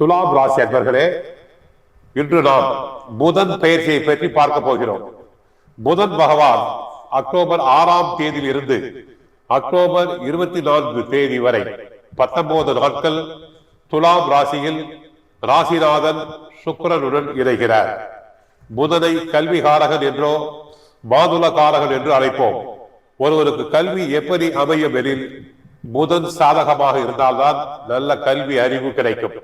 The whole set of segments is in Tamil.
துலாம் ராசி அன்பர்களே இன்று நாம் புதன் பயிற்சியை பற்றி பார்க்க போகிறோம். புதன் பகவான் அக்டோபர் ஆறாம் தேதியில் இருந்து அக்டோபர் இருபத்தி நான்கு தேதி வரை பத்தொன்பது நாட்கள் துலாம் ராசியில் ராசிநாதன் சுக்கரனுடன் இணைகிறார். புதனை கல்விகாரகன் என்றோ மாதுளகாரகன் என்று அழைப்போம். ஒருவருக்கு கல்வி எப்படி அமையும் எனில் புதன் சாதகமாக இருந்தால்தான் நல்ல கல்வி அறிவு கிடைக்கும்.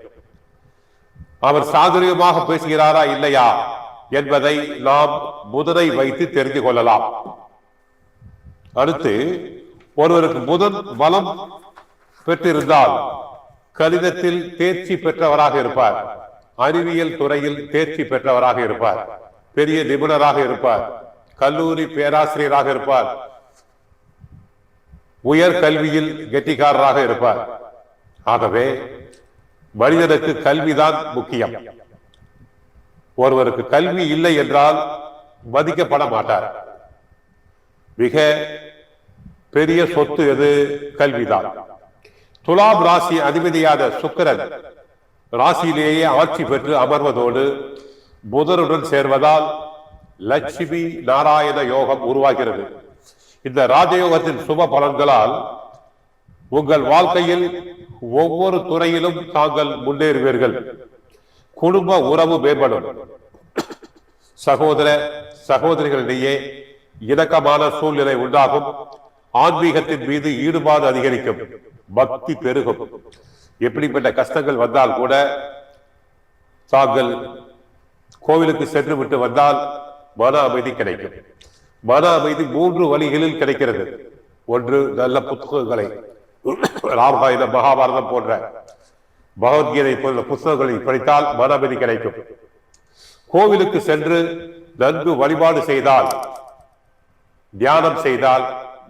அவர் சாதுரியமாக பேசுகிறாரா இல்லையா என்பதை நாம் புதனை வைத்து தெரிந்து கொள்ளலாம். அடுத்து ஒருவருக்கு புதன் வளம் பெற்றிருந்தால் கணிதத்தில் தேர்ச்சி பெற்றவராக இருப்பார். அறிவியல் துறையில் தேர்ச்சி பெற்றவராக இருப்பார். பெரிய நிபுணராக இருப்பார். கல்லூரி பேராசிரியராக இருப்பார். உயர் கல்வியில் கெட்டிக்காரராக இருப்பார். ஆகவே மனிதனுக்கு கல்விதான் முக்கியம். ஒருவருக்கு கல்வி இல்லை என்றால் மதிக்கப்பட மாட்டார். மிக பெரிய சொத்து எது? கல்விதான். துலாம் ராசி அதிபதியான சுக்கரன் ராசியிலேயே ஆட்சி பெற்று அமர்வதோடு புதனுடன் சேர்வதால் லட்சுமி நாராயண யோகம் உருவாகிறது. இந்த ராஜயோகத்தின் சுப பலன்களால் உங்கள் வாழ்க்கையில் ஒவ்வொரு துறையிலும் தாங்கள் முன்னேறுவீர்கள். குடும்ப உறவு மேம்படும். சகோதர சகோதரிகளிடையே இணக்கமான சூழ்நிலை உண்டாகும். ஆன்மீகத்தின் மீது ஈடுபாடு அதிகரிக்கும். பக்தி பெருகும். எப்படிப்பட்ட கஷ்டங்கள் வந்தால் கூட தாங்கள் கோவிலுக்கு சென்று விட்டு வந்தால் மன அமைதி கிடைக்கும். மன அமைதி மூன்று வழிகளில் கிடைக்கிறது. ஒன்று நல்ல புத்தகங்களை. ராமாயணம் மகாபாரதம் போன்ற பகவத்கீதை போன்ற புத்தகங்களை படித்தால் மன கிடைக்கும். கோவிலுக்கு சென்று நன்கு வழிபாடு செய்தால் தியானம் செய்தால்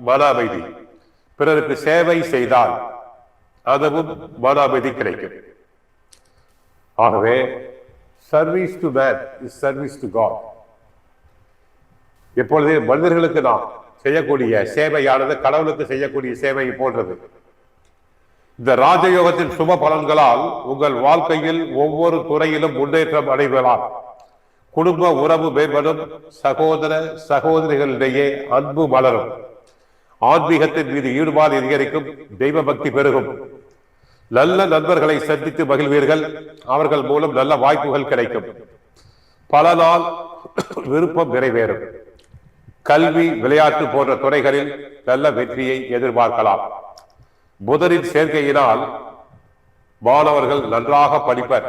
மன அமைதி பிறருக்கு சேவை செய்தால் அதுவும் மன அமைதி கிடைக்கும். ஆகவே service to man is service to God எப்பொழுது மனிதர்களுக்கு நாம் செய்யக்கூடிய சேவையானது கடவுளுக்கு செய்யக்கூடிய சேவை போன்றது. இந்த ராஜயோகத்தின் சுப பலன்களால் உங்கள் வாழ்க்கையில் ஒவ்வொரு துறையிலும் முன்னேற்றம் அடைவலாம் குடும்ப உறவு மேம்படும் சகோதர சகோதரிகளிடையே அன்பு மலரும். ஆன்மீகத்தின் மீது ஈடுபாடு அதிகரிக்கும் தெய்வ பக்தி பெருகும். நல்ல நண்பர்களை சந்தித்து மகிழ்வீர்கள். அவர்கள் மூலம் நல்ல வாய்ப்புகள் கிடைக்கும். பல நாள் விருப்பம் நிறைவேறும். கல்வி விளையாட்டு போன்ற துறைகளில் நல்ல வெற்றியை எதிர்பார்க்கலாம். புதரின் சேர்க்கையினால் மாணவர்கள் நன்றாக படிப்பர்.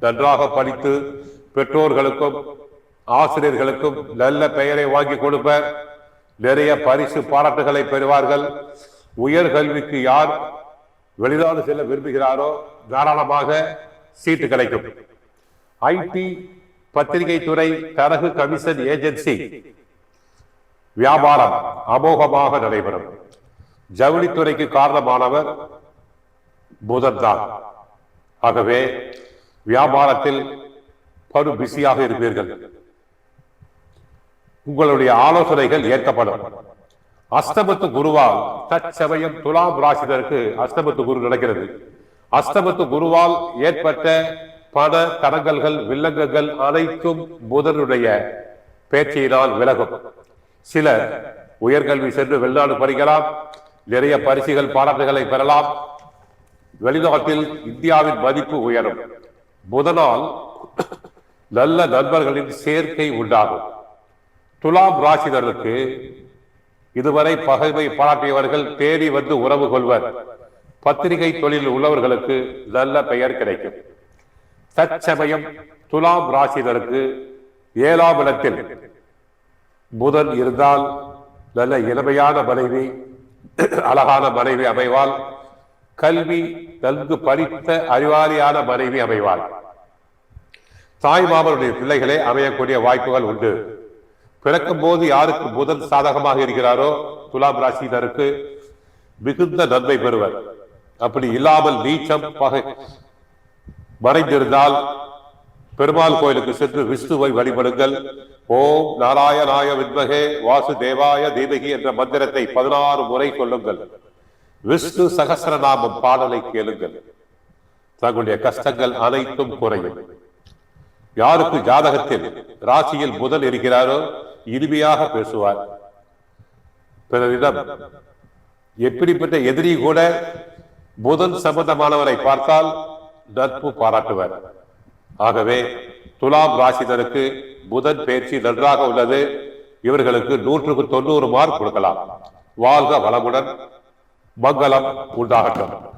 நன்றாக படித்து பெற்றோர்களுக்கும் ஆசிரியர்களுக்கும் நல்ல பெயரை வாங்கி கொடுப்பர். நிறைய பரிசு பாராட்டுகளை பெறுவார்கள். உயர்கல்விக்கு யார் வெளிநாடு செல்ல விரும்புகிறாரோ தாராளமாக சீட்டு கிடைக்கும். ஐடி பத்திரிகை துறை தரகு கமிஷன் ஏஜென்சி. வியாபாரம் அமோகமாக நடைபெறும். ஜவுளித்துறைக்கு காரணமானவர் புதன் தான் ஆகவே வியாபாரத்தில் படு பிஸியாக இருப்பீர்கள். உங்களுடைய ஆலோசனைகள் ஏற்கப்படும். அஸ்தமத்து குருவால் தற்சமயம் துலாம் ராசினருக்கு அஸ்தமத்து குரு நடக்கிறது. அஸ்தமத்து குருவால் ஏற்பட்ட பண தடங்கல்கள் வில்லங்கங்கள் அனைத்தும் புதனுடைய பேச்சையினால் விலகும். சிலர் உயர்கல்வி சென்று வெளிநாடு படிக்கலாம் நிறைய பரிசுகள் பாராட்டுகளை பெறலாம். வெளிநாட்டில் இந்தியாவின் மதிப்பு உயரும். முதனால் நல்ல நண்பர்களின் சேர்க்கை உண்டாகும். துலாம் ராசினருக்கு இதுவரை பகைமை பாராட்டியவர்கள் தேடி வந்து உறவு கொள்வர். பத்திரிகை தொழில் உள்ளவர்களுக்கு நல்ல பெயர் கிடைக்கும். தற்சமயம் துலாம் ராசினருக்கு ஏழாம் இடத்தில் புதன் இருந்தால் நல்ல இளமையான மனைவி அழகான மனைவி அமைவாள். கல்வி நன்கு படித்த அறிவாளியான மனைவி அமைவாள். தாய் மாமனுடைய பிள்ளைகளே அமையக்கூடிய வாய்ப்புகள் உண்டு. பிறக்கும் போது யாருக்கு புதன் சாதகமாக இருக்கிறாரோ துலாம் ராசினருக்கு மிகுந்த நன்மை பெறுவர். அப்படி இல்லாமல் நீச்சம் பகை மறைந்திருந்தால் பெருமாள் கோயிலுக்கு சென்று விஷ்ணுவை வழிபடுங்கள். ஓம் நாராயணாய வித்மகே வாசுதேவாய தேவகி என்ற மந்திரத்தை பதினாறு முறை சொல்லுங்கள். விஷ்ணு சகசரநாமம் பாடலை கேளுங்கள். தங்களுடைய கஷ்டங்கள் அனைத்தும் குறையும். யாருக்கு ஜாதகத்தில் ராசியில் முதல் இருக்கிறாரோ இனிமையாக பேசுவார். பிறரிடம் எப்படிப்பட்ட எதிரி கூட புதன் சம்பந்தமானவரை பார்த்தால் நட்பு பாராட்டுவார். ஆகவே துலாம் ராசிதருக்கு புதன் பயிற்சி நன்றாக உள்ளது. இவர்களுக்கு நூற்றுக்கு தொண்ணூறு மார்க் கொடுக்கலாம். வாழ்க வளமுடன். மங்களம் உண்டாகட்டும்.